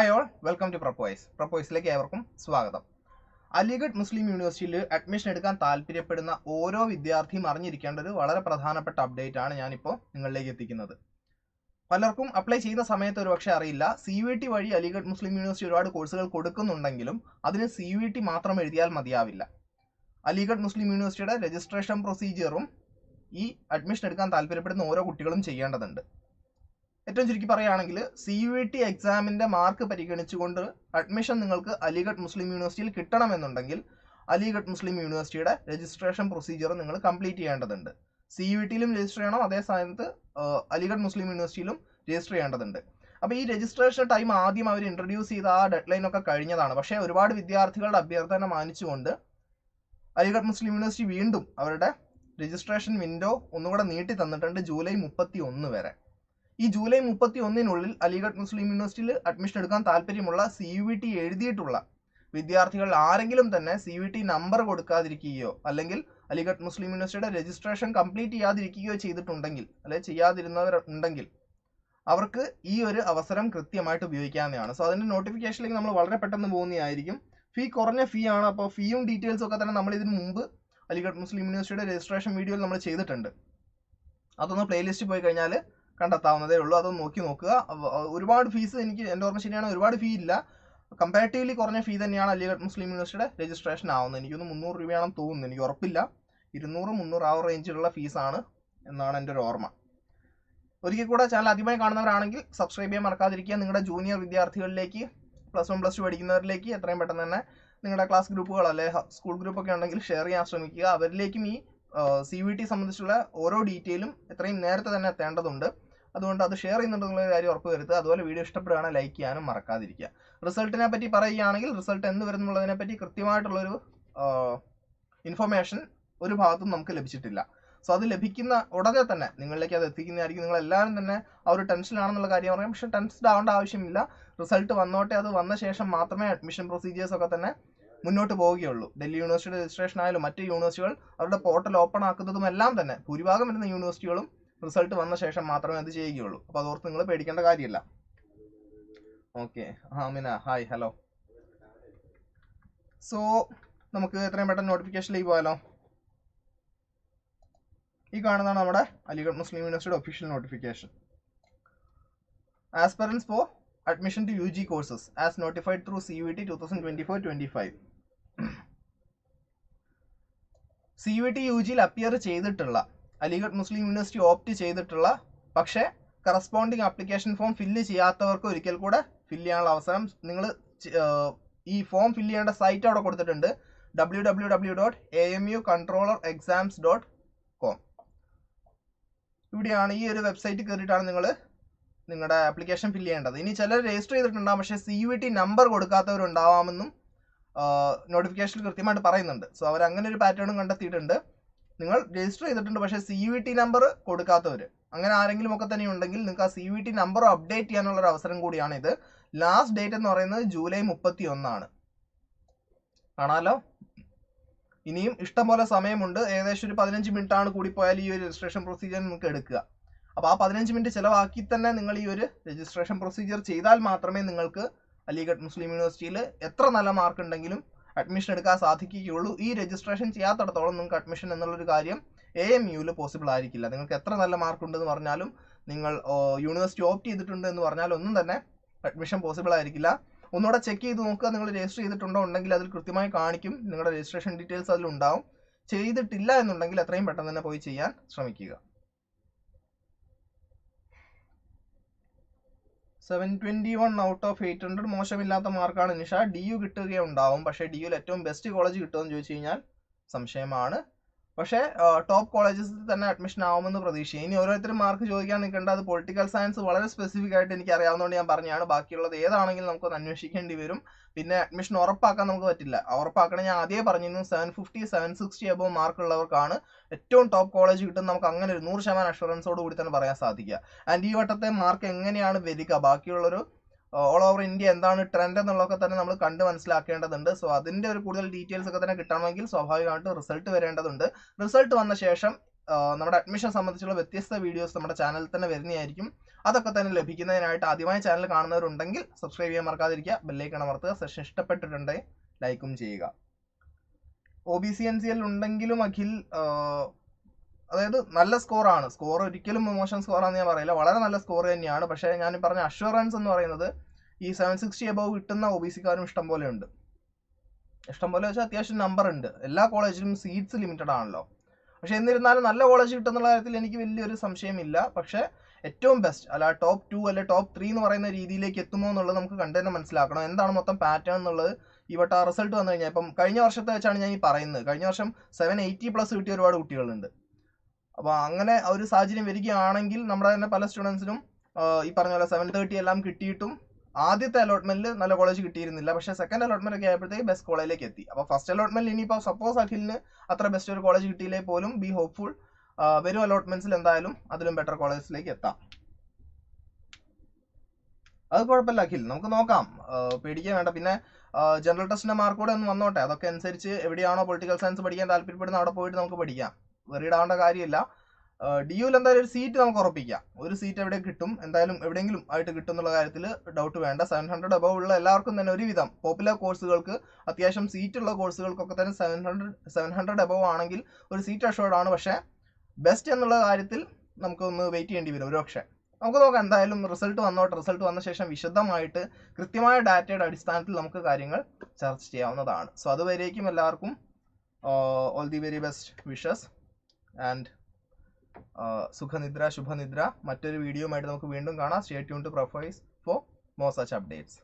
Hi all welcome to പ്രപ്പോയ്സ് പ്രപ്പോയ്സിലേക്ക് ഏവർക്കും സ്വാഗതം. അലിഗഡ് മുസ്ലിം യൂണിവേഴ്സിറ്റിയിൽ അഡ്മിഷൻ എടുക്കാൻ താല്പര്യപ്പെടുന്ന ഓരോ വിദ്യാർത്ഥിയും അറിഞ്ഞിരിക്കേണ്ട ഒരു വളരെ പ്രധാനപ്പെട്ട അപ്ഡേറ്റ് ആണ് ഞാനിപ്പോൾ നിങ്ങളിലേക്ക് എത്തിക്കുന്നത്. പലർക്കും അപ്ലൈ ചെയ്യുന്ന സമയത്ത് ഒരു പക്ഷേ അറിയില്ല. സി വി ടി വഴി അലിഗഡ് മുസ്ലിം യൂണിവേഴ്സിറ്റി ഒരുപാട് കോഴ്സുകൾ കൊടുക്കുന്നുണ്ടെങ്കിലും അതിന് സി വി ടി മാത്രം എഴുതിയാൽ മതിയാവില്ല. അലിഗഡ് മുസ്ലിം യൂണിവേഴ്സിറ്റിയുടെ രജിസ്ട്രേഷൻ പ്രൊസീജിയറും ഈ അഡ്മിഷൻ എടുക്കാൻ താല്പര്യപ്പെടുന്ന ഓരോ കുട്ടികളും ചെയ്യേണ്ടതുണ്ട്. ഏറ്റവും ചുരുക്കി പറയുകയാണെങ്കിൽ സി യു ടി എക്സാമിന്റെ മാർക്ക് പരിഗണിച്ചുകൊണ്ട് അഡ്മിഷൻ നിങ്ങൾക്ക് അലിഗഡ് മുസ്ലിം യൂണിവേഴ്സിറ്റിയിൽ കിട്ടണമെന്നുണ്ടെങ്കിൽ അലിഗഡ് മുസ്ലിം യൂണിവേഴ്സിറ്റിയുടെ രജിസ്ട്രേഷൻ പ്രൊസീജിയർ നിങ്ങൾ കംപ്ലീറ്റ് ചെയ്യേണ്ടതുണ്ട്. സി യു ടിയിലും രജിസ്റ്റർ ചെയ്യണം അതേ സമയത്ത് അലിഗഡ് മുസ്ലിം യൂണിവേഴ്സിറ്റിയിലും രജിസ്റ്റർ ചെയ്യേണ്ടതുണ്ട്. അപ്പോൾ ഈ രജിസ്ട്രേഷൻ ടൈം ആദ്യം അവർ ഇൻട്രൊഡ്യൂസ് ചെയ്ത ആ ഡെഡ് ലൈൻ ഒക്കെ കഴിഞ്ഞതാണ്. പക്ഷേ ഒരുപാട് വിദ്യാർത്ഥികളുടെ അഭ്യർത്ഥന മാനിച്ചുകൊണ്ട് അലിഗഡ് മുസ്ലിം യൂണിവേഴ്സിറ്റി വീണ്ടും അവരുടെ രജിസ്ട്രേഷൻ വിൻഡോ ഒന്നുകൂടെ നീട്ടി തന്നിട്ടുണ്ട് ജൂലൈ മുപ്പത്തി ഒന്ന് വരെ. ഈ ജൂലൈ മുപ്പത്തി ഒന്നിനുള്ളിൽ അലിഗഡ് മുസ്ലിം യൂണിവേഴ്സിറ്റിയിൽ അഡ്മിഷൻ എടുക്കാൻ താല്പര്യമുള്ള സി യു ടി എഴുതിയിട്ടുള്ള വിദ്യാർത്ഥികൾ ആരെങ്കിലും തന്നെ സി വി ടി നമ്പർ കൊടുക്കാതിരിക്കുകയോ അല്ലെങ്കിൽ അലിഗഡ് മുസ്ലിം യൂണിവേഴ്സിറ്റിയുടെ രജിസ്ട്രേഷൻ കംപ്ലീറ്റ് ചെയ്യാതിരിക്കുകയോ ചെയ്തിട്ടുണ്ടെങ്കിൽ അല്ലെങ്കിൽ ചെയ്യാതിരുന്നവർ ഉണ്ടെങ്കിൽ അവർക്ക് ഈ ഒരു അവസരം കൃത്യമായിട്ട് ഉപയോഗിക്കാവുന്നതാണ്. സോ അതിന്റെ നോട്ടിഫിക്കേഷനിലേക്ക് നമ്മൾ വളരെ പെട്ടെന്ന് പോകുന്നതായിരിക്കും. ഫീ കുറഞ്ഞ ഫീ ആണ്. അപ്പോൾ ഫീയും ഡീറ്റെയിൽസും ഒക്കെ തന്നെ നമ്മൾ ഇതിന് മുമ്പ് അലിഗഡ് മുസ്ലിം യൂണിവേഴ്സിറ്റിയുടെ രജിസ്ട്രേഷൻ വീഡിയോയിൽ നമ്മൾ ചെയ്തിട്ടുണ്ട്. അതൊന്ന് പ്ലേലിസ്റ്റ് പോയി കഴിഞ്ഞാൽ കണ്ടെത്താവുന്നതേ ഉള്ളൂ. അതൊന്ന് നോക്കി നോക്കുക. ഒരുപാട് ഫീസ് എനിക്ക് എന്റെ ഓർമ്മ ശരിയാണ് ഒരുപാട് ഫീ ഇല്ല. കമ്പാരിറ്റീവ്ലി കുറഞ്ഞ ഫീ തന്നെയാണ് അലിഗഡ് മുസ്ലിം യൂണിവേഴ്സിറ്റിയുടെ രജിസ്ട്രേഷൻ ആവുന്നത്. എനിക്കൊന്ന് മുന്നൂറ് രൂപയാണെന്ന് തോന്നുന്നു. എനിക്ക് ഉറപ്പില്ല. ഇരുന്നൂറ് മുന്നൂറ് ആ റേഞ്ചിലുള്ള ഫീസാണ് എന്നാണ് എന്റെ ഒരു ഓർമ്മ. ഒരിക്കൽ കൂടെ ചാനൽ ആദ്യമായി കാണുന്നവരാണെങ്കിൽ സബ്സ്ക്രൈബ് ചെയ്യാൻ മറക്കാതിരിക്കുക. നിങ്ങളുടെ ജൂനിയർ വിദ്യാർത്ഥികളിലേക്ക് പ്ലസ് വൺ പ്ലസ് ടു പഠിക്കുന്നവരിലേക്ക് എത്രയും പെട്ടെന്ന് തന്നെ നിങ്ങളുടെ ക്ലാസ് ഗ്രൂപ്പുകൾ അല്ലെ സ്കൂൾ ഗ്രൂപ്പൊക്കെ ഉണ്ടെങ്കിൽ ഷെയർ ചെയ്യാൻ ശ്രമിക്കുക. അവരിലേക്കും ഈ സി വി ടി സംബന്ധിച്ചുള്ള ഓരോ ഡീറ്റെയിലും എത്രയും നേരത്തെ തന്നെ എത്തേണ്ടതുണ്ട്. അതുകൊണ്ട് അത് ഷെയർ ചെയ്യുന്നുണ്ടെന്നുള്ള കാര്യം ഉറപ്പ് വരുത്തുക. അതുപോലെ വീഡിയോ ഇഷ്ടപ്പെടുകയാണെങ്കിൽ ലൈക്ക് ചെയ്യാനും മറക്കാതിരിക്കുക. റിസൾട്ടിനെ പറ്റി പറയുകയാണെങ്കിൽ റിസൾട്ട് എന്ന് വരുന്നുള്ളതിനെ പറ്റി കൃത്യമായിട്ടുള്ളൊരു ഇൻഫർമേഷൻ ഒരു ഭാഗത്തും നമുക്ക് ലഭിച്ചിട്ടില്ല. സോ അത് ലഭിക്കുന്ന ഉടനെ തന്നെ നിങ്ങളിലേക്ക് അത് എത്തിക്കുന്നതായിരിക്കും. നിങ്ങൾ എല്ലാവരും തന്നെ ആ ഒരു ടെൻഷനാണെന്നുള്ള കാര്യം പറയാം പക്ഷേ ടെൻസ്ഡ് ആവേണ്ട ആവശ്യമില്ല. റിസൾട്ട് വന്നോട്ടെ. അത് വന്ന ശേഷം മാത്രമേ അഡ്മിഷൻ പ്രൊസീജിയേഴ്സ് ഒക്കെ തന്നെ മുന്നോട്ട് പോവുകയുള്ളൂ. ഡൽഹി യൂണിവേഴ്സിറ്റിയുടെ രജിസ്ട്രേഷൻ ആയാലും മറ്റ് യൂണിവേഴ്സിറ്റികൾ അവരുടെ പോർട്ടൽ ഓപ്പൺ ആക്കുന്നതും എല്ലാം തന്നെ ഭൂരിഭാഗം വരുന്ന യൂണിവേഴ്സിറ്റികളും റിസൾട്ട് വന്ന ശേഷം മാത്രമേ അത് ചെയ്യുകയുള്ളൂ. അപ്പോൾ അതോർത്ത് നിങ്ങൾ പേടിക്കേണ്ട കാര്യമില്ല. ഓക്കെ ഹാമിന ഹായ് ഹലോ സോ നമുക്ക് എത്രയും പെട്ടെന്ന് നോട്ടിഫിക്കേഷനിലേക്ക് പോയാലോ? ഈ കാണുന്നതാണ് നമ്മുടെ അലിഗഡ് മുസ്ലിം യൂണിവേഴ്സിറ്റിയുടെ official notification aspirants for admission to U G courses as notified through C U T two thousand twenty four twenty five C U T U ജിയിൽ അപ്പിയർ ചെയ്തിട്ടുള്ള അലിഗഡ് മുസ്ലിം യൂണിവേഴ്സിറ്റി ഓപ്റ്റ് ചെയ്തിട്ടുള്ള പക്ഷേ കറസ്പോണ്ടിങ് ആപ്ലിക്കേഷൻ ഫോം ഫില്ല് ചെയ്യാത്തവർക്ക് ഒരിക്കൽ കൂടെ fill ചെയ്യാനുള്ള അവസരം നിങ്ങൾ ഈ ഫോം ഫില്ല് ചെയ്യേണ്ട സൈറ്റ് അവിടെ കൊടുത്തിട്ടുണ്ട് W W W dot A M U controller exams dot com ഇവിടെയാണ് ഈ ഒരു വെബ്സൈറ്റ് കയറിയിട്ടാണ് നിങ്ങൾ നിങ്ങളുടെ ആപ്ലിക്കേഷൻ ഫില്ല് ചെയ്യേണ്ടത്. ഇനി ചിലർ രജിസ്റ്റർ ചെയ്തിട്ടുണ്ടാകും പക്ഷേ സി യു ടി നമ്പർ കൊടുക്കാത്തവരുണ്ടാവാമെന്നും നോട്ടിഫിക്കേഷൻ കൃത്യമായിട്ട് പറയുന്നുണ്ട്. സോ അവർ അങ്ങനെ ഒരു പാറ്റേണും കണ്ടെത്തിയിട്ടുണ്ട്. നിങ്ങൾ രജിസ്റ്റർ ചെയ്തിട്ടുണ്ട്. പക്ഷേ സി വി ടി നമ്പർ കൊടുക്കാത്തവർ അങ്ങനെ ആരെങ്കിലും ഒക്കെ തന്നെ ഉണ്ടെങ്കിൽ നിങ്ങൾക്ക് ആ C V T number update ചെയ്യാനുള്ള ഒരു അവസരം കൂടിയാണ് ഇത്. ലാസ്റ്റ് ഡേറ്റ് എന്ന് പറയുന്നത് ജൂലൈ മുപ്പത്തി ഒന്നാണ് കാണാലോ? ഇനിയും ഇഷ്ടംപോലെ സമയമുണ്ട്. ഏകദേശം ഒരു പതിനഞ്ച് കൂടി പോയാൽ ഈ ഒരു രജിസ്ട്രേഷൻ പ്രൊസീജിയർ നിങ്ങൾക്ക് എടുക്കുക. അപ്പോൾ ആ പതിനഞ്ച് മിനിറ്റ് ചിലവാക്കി തന്നെ നിങ്ങൾ ഈ ഒരു രജിസ്ട്രേഷൻ പ്രൊസീജിയർ ചെയ്താൽ മാത്രമേ നിങ്ങൾക്ക് അലിഗഡ് മുസ്ലിം യൂണിവേഴ്സിറ്റിയിൽ എത്ര നല്ല മാർക്ക് ഉണ്ടെങ്കിലും അഡ്മിഷൻ എടുക്കാൻ സാധിക്കുകയുള്ളൂ. ഈ രജിസ്ട്രേഷൻ ചെയ്യാത്തടത്തോളം നിങ്ങൾക്ക് അഡ്മിഷൻ എന്നുള്ളൊരു കാര്യം എ എം യുവിൽ പോസിബിൾ ആയിരിക്കില്ല. നിങ്ങൾക്ക് എത്ര നല്ല മാർക്ക് ഉണ്ടെന്ന് പറഞ്ഞാലും നിങ്ങൾ യൂണിവേഴ്സിറ്റി ഓപ്റ്റ് ചെയ്തിട്ടുണ്ട് എന്ന് പറഞ്ഞാൽ ഒന്നും തന്നെ അഡ്മിഷൻ പോസിബിൾ ആയിരിക്കില്ല. ഒന്നുകൂടെ ചെക്ക് ചെയ്ത് നോക്കുക. നിങ്ങൾ രജിസ്റ്റർ ചെയ്തിട്ടുണ്ടോ ഉണ്ടെങ്കിൽ അതിൽ കൃത്യമായി കാണിക്കും. നിങ്ങളുടെ രജിസ്ട്രേഷൻ ഡീറ്റെയിൽസ് അതിലുണ്ടാവും. ചെയ്തിട്ടില്ല എന്നുണ്ടെങ്കിൽ എത്രയും പെട്ടെന്ന് തന്നെ പോയി ചെയ്യാൻ ശ്രമിക്കുക. Seven twenty one out of eight hundred മോശമില്ലാത്ത മാർക്കാണ് നിഷ. D U കിട്ടുകയുണ്ടാവും. പക്ഷേ ഡി യുയിൽ ഏറ്റവും ബെസ്റ്റ് കോളേജ് കിട്ടുമെന്ന് ചോദിച്ചു കഴിഞ്ഞാൽ സംശയമാണ്. പക്ഷേ ടോപ്പ് കോളേജസിൽ തന്നെ അഡ്മിഷൻ ആവുമെന്ന് പ്രതീക്ഷിക്കും ഇനി ഓരോരുത്തരും മാർക്ക് ചോദിക്കാൻ നിൽക്കേണ്ട അത് പൊളിറ്റിക്കൽ സയൻസ് വളരെ സ്പെസിഫിക് ആയിട്ട് എനിക്ക് അറിയാവുന്നതുകൊണ്ട് ഞാൻ പറഞ്ഞാണ് ബാക്കിയുള്ളത് ഏതാണെങ്കിലും നമുക്കൊന്ന് അന്വേഷിക്കേണ്ടി വരും. പിന്നെ അഡ്മിഷൻ ഉറപ്പാക്കാൻ നമുക്ക് പറ്റില്ല. ഉറപ്പാക്കണം ഞാൻ ആദ്യമേ പറഞ്ഞിരുന്നു seven fifty seven sixty above mark ഉള്ളവർക്കാണ് ഏറ്റവും ടോപ്പ് കോളേജ് കിട്ടും. നമുക്ക് അങ്ങനെ ഒരു നൂറ് ശതമാനം അഷുറൻസോട് കൂടി തന്നെ പറയാൻ സാധിക്കുക. ആൻഡ് ഈ വട്ടത്തെ മാർക്ക് എങ്ങനെയാണ് വരിക? ബാക്കിയുള്ളൊരു ഓൾ ഓവർ ഇന്ത്യ എന്താണ് ട്രെൻഡ് എന്നുള്ളതൊക്കെ തന്നെ നമ്മൾ കണ്ട് മനസ്സിലാക്കേണ്ടതുണ്ട്. സോ അതിന്റെ ഒരു കൂടുതൽ ഡീറ്റെയിൽസ് ഒക്കെ തന്നെ കിട്ടണമെങ്കിൽ സ്വാഭാവികമായിട്ട് റിസൾട്ട് വരേണ്ടതുണ്ട്. റിസൾട്ട് വന്ന ശേഷം നമ്മുടെ അഡ്മിഷൻ സംബന്ധിച്ചുള്ള വ്യത്യസ്ത വീഡിയോസ് നമ്മുടെ ചാനലിൽ തന്നെ വരുന്നതായിരിക്കും. അതൊക്കെ തന്നെ ലഭിക്കുന്നതിനായിട്ട് ആദ്യമായി ചാനൽ കാണുന്നവരുണ്ടെങ്കിൽ സബ്സ്ക്രൈബ് ചെയ്യാൻ മറക്കാതിരിക്കുക. ബെല്ലൈക്കൺ അമർത്തുക. സെഷൻ ഇഷ്ടപ്പെട്ടിട്ടുണ്ടെങ്കിൽ ലൈക്കും ചെയ്യുക. O B C N C L ഉണ്ടെങ്കിലും അഖിൽ അതായത് നല്ല സ്കോറാണ് സ്കോർ ഒരിക്കലും മോശം സ്കോറാന്ന് ഞാൻ പറയില്ല. വളരെ നല്ല സ്കോർ തന്നെയാണ്. പക്ഷേ ഞാൻ പറഞ്ഞ അഷ്വറൻസ് എന്ന് പറയുന്നത് ഈ സെവൻ സിക്സ്റ്റി എബവ് കിട്ടുന്ന ഒ ബി സിക്കാരും ഇഷ്ടംപോലെ ഉണ്ട്. ഇഷ്ടംപോലെ വെച്ചാൽ അത്യാവശ്യം നമ്പർ ഉണ്ട്. എല്ലാ കോളേജിലും സീറ്റ്സ് ലിമിറ്റഡ് ആണല്ലോ. പക്ഷേ എന്നിരുന്നാലും നല്ല കോളേജ് കിട്ടുന്നുള്ള കാര്യത്തിൽ എനിക്ക് വലിയൊരു സംശയമില്ല. പക്ഷേ ഏറ്റവും ബെസ്റ്റ് അല്ല ടോപ്പ് ടു അല്ലെ ടോപ്പ് ത്രീ എന്ന് പറയുന്ന രീതിയിലേക്ക് എത്തുമോ എന്നുള്ളത് നമുക്ക് കണ്ടു തന്നെ മനസ്സിലാക്കണം. എന്താണ് മൊത്തം പാറ്റേൺ എന്നുള്ളത്? ഈ വട്ടം റിസൾട്ട് വന്നു കഴിഞ്ഞാൽ ഇപ്പം കഴിഞ്ഞ വർഷത്തെ വെച്ചാണ് ഞാൻ ഈ പറയുന്നത്. കഴിഞ്ഞ വർഷം സെവൻ എയ്റ്റി പ്ലസ് കിട്ടിയ ഒരുപാട് കുട്ടികളുണ്ട്. അപ്പോൾ അങ്ങനെ ഒരു സാഹചര്യം വരികയാണെങ്കിൽ നമ്മുടെ തന്നെ പല സ്റ്റുഡൻസിനും ഈ പറഞ്ഞ പോലെ സെവൻ തേർട്ടി എല്ലാം കിട്ടിയിട്ടും ആദ്യത്തെ അലോട്ട്മെന്റിൽ നല്ല കോളേജ് കിട്ടിയിരുന്നില്ല. പക്ഷേ സെക്കൻഡ് അലോട്ട്മെന്റ് ഒക്കെ ആയപ്പോഴത്തേക്ക് ബെസ്റ്റ് കോളേജിലേക്ക് എത്തി. അപ്പോൾ ഫസ്റ്റ് അലോട്ട്മെന്റിൽ ഇനിയിപ്പോൾ സപ്പോസ് അഖിലിന് അത്ര ബെസ്റ്റ് ഒരു കോളേജ് കിട്ടിയില്ലേ പോലും ബി ഹോപ്പ്ഫുൾ വരും അലോട്ട്മെന്റ്സിൽ എന്തായാലും അതിലും ബെറ്റർ കോളേജിലേക്ക് എത്താം. അത് കുഴപ്പമില്ല അഖിൽ. നമുക്ക് നോക്കാം. പേടിക്കാൻ വേണ്ട. പിന്നെ ജനറൽ ടെസ്റ്റിന്റെ മാർക്കോടെ കൂടെ ഒന്ന് വന്നോട്ടെ. അതൊക്കെ അനുസരിച്ച് എവിടെയാണോ പൊളിറ്റിക്കൽ സയൻസ് പഠിക്കാൻ താല്പര്യപ്പെടുന്നത് അവിടെ പോയിട്ട് നമുക്ക് പഠിക്കാം. വെറിയിടാവേണ്ട കാര്യമില്ല. ഡി യുവിൽ എന്തായാലും ഒരു സീറ്റ് നമുക്ക് ഉറപ്പിക്കാം. ഒരു സീറ്റ് എവിടെ കിട്ടും എന്തായാലും എവിടെയെങ്കിലും ആയിട്ട് കിട്ടും എന്നുള്ള കാര്യത്തിൽ ഡൗട്ട് വേണ്ട. സെവൻ ഹൺഡ്രഡ് അബവ് ഉള്ള എല്ലാവർക്കും തന്നെ ഒരുവിധം. പോപ്പുലർ കോഴ്സുകൾക്ക് അത്യാവശ്യം സീറ്റ് ഉള്ള കോഴ്സുകൾക്കൊക്കെ തന്നെ seven hundred seven hundred above ആണെങ്കിൽ ഒരു സീറ്റ് അഷോർഡ് ആണ്. പക്ഷേ ബെസ്റ്റ് എന്നുള്ള കാര്യത്തിൽ നമുക്കൊന്ന് വെയിറ്റ് ചെയ്യേണ്ടി വരും. ഒരുപക്ഷെ നമുക്ക് നോക്കാം. എന്തായാലും റിസൾട്ട് വന്നോട്ട്. റിസൾട്ട് വന്ന ശേഷം വിശദമായിട്ട് കൃത്യമായ ഡാറ്റയുടെ അടിസ്ഥാനത്തിൽ നമുക്ക് കാര്യങ്ങൾ ചർച്ച ചെയ്യാവുന്നതാണ്. സോ അതുവരേക്കും എല്ലാവർക്കും all the very best wishes and സുഖനിദ്ര ശുഭനിദ്ര മറ്റൊരു വീഡിയോയുമായിട്ട് നമുക്ക് വീണ്ടും കാണാം stay tune to profice for more such updates